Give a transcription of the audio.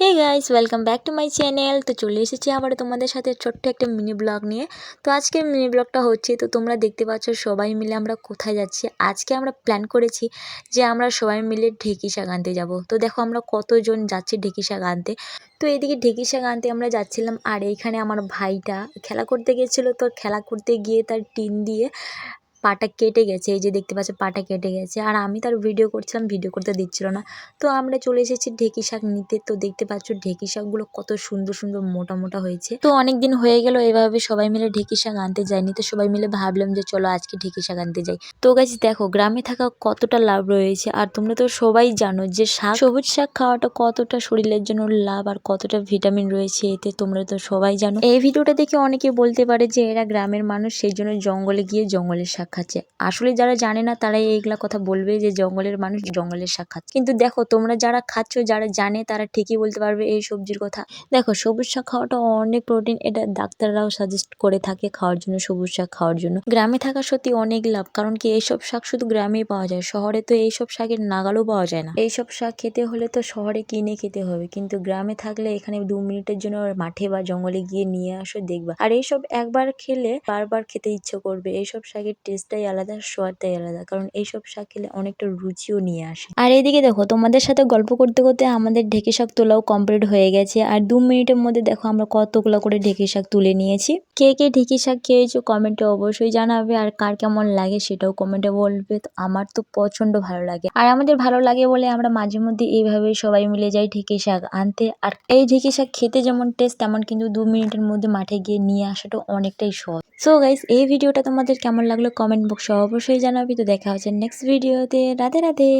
Hey guys welcome back to my channel তো চলে এসেছি আবার তোমাদের সাথে ছোট্ট একটা মিনি ব্লগ নিয়ে। তো আজকে মিনি ব্লগটা হচ্ছে, তো তোমরা দেখতে পাচ্ছ সবাই মিলে আমরা কোথায় যাচ্ছি। আজকে আমরা প্ল্যান করেছি যে আমরা সবাই মিলে ঢেকি শাক আনতে যাব। তো দেখো আমরা কতজন যাচ্ছি ঢেকি শাক আনতে তো এদিকে ঢেকি শাক আনতে আমরা যাচ্ছিলাম, আর এইখানে আমার ভাইটা খেলা করতে গেছিল। তো খেলা করতে গিয়ে তার টিন দিয়ে পাটা কেটে গেছে, এই যে দেখতে পাচ্ছ পাটা কেটে গেছে। আর আমি তার ভিডিও করছিলাম ভিডিও করতে দিচ্ছিল না। তো আমরা চলে এসেছি ঢেকি শাক নিতে। তো দেখতে পাচ্ছ ঢেকি শাকগুলো কত সুন্দর সুন্দর, মোটা মোটা হয়েছে। তো অনেক দিন হয়ে গেল, এভাবে সবাই মিলে ঢেকি শাক আনতে যায়নি তো সবাই মিলে ভাবলাম যে চলো আজকে ঢেকি শাক আনতে যাই। তো গাছ দেখো, গ্রামে থাকা কতটা লাভ রয়েছে। আর তোমরা তো সবাই জানো যে শাক, সবুজ শাক খাওয়াটা কতটা শরীরের জন্য লাভ আর কতটা ভিটামিন রয়েছে, এতে তোমরা তো সবাই জানো। এই ভিডিওটা দেখে অনেকে বলতে পারে যে এরা গ্রামের মানুষ, সেই জন্য জঙ্গলে গিয়ে জঙ্গলের শাক খাচ্ছে। আসলে যারা জানে না, তারাই এইগুলা কথা বলবে যে জঙ্গলের মানুষ জঙ্গলের শাক খাচ্ছে। কিন্তু দেখো, তোমরা যারা খাচ্ছ, যারা জানে, তারা ঠিকই বলতে পারবে এই সবজির কথা। দেখো, সবুজ শাক খাওয়াটা অনেক প্রোটিন এটা ডাক্তাররাও সাজেস্ট করে থাকে খাওয়ার জন্য, সবুজ শাক খাওয়ার জন্য। গ্রামে থাকা সত্যি অনেক লাভ, কারণ কি এইসব শাক শুধু গ্রামেই পাওয়া যায়, শহরে তো এইসব শাকের নাগালও পাওয়া যায় না। এইসব শাক খেতে হলে তো শহরে কিনে খেতে হবে, কিন্তু গ্রামে থাকলে এখানে দু মিনিটের জন্য মাঠে বা জঙ্গলে গিয়ে নিয়ে আসো, দেখবা। আর এইসব একবার খেলে বারবার খেতে ইচ্ছে করবে, এইসব শাকের টেস্টটাই আলাদা সোয়াদটাই আলাদা। কারণ এইসব শাক খেলে অনেকটা রুচিও নিয়ে আসে। আর এইদিকে দেখো, তোমাদের সাথে গল্প করতে করতে আমাদের ঢেকে শাক তোলাও কমপ্লিট হয়ে গেছে। আর দু মিনিটের মধ্যে দেখো, আমরা কতগুলো করে ঢেকে শাক তুলে নিয়েছি। কে কে ঢেকি শাক খেয়েছো কমেন্টে অবশ্যই জানাবে। আর কার কেমন লাগে সেটাও কমেন্টে বলবে। তো আমার তো প্রচণ্ড ভালো লাগে। আর আমাদের ভালো লাগে বলে আমরা মাঝে মধ্যে এইভাবে সবাই মিলে যাই ঢেকে শাক আনতে। আর এই ঢেকে শাক খেতে যেমন টেস্ট তেমন কিন্তু দু মিনিটের মধ্যে মাঠে গিয়ে নিয়ে আসাটা অনেকটাই সহজ। সো গাইস এই ভিডিওটা তোমাদের কেমন লাগল কমেন্ট বক্সে অবশ্যই জানাবি। তো দেখা হচ্ছে নেক্সট ভিডিওতে রাধে রাধে।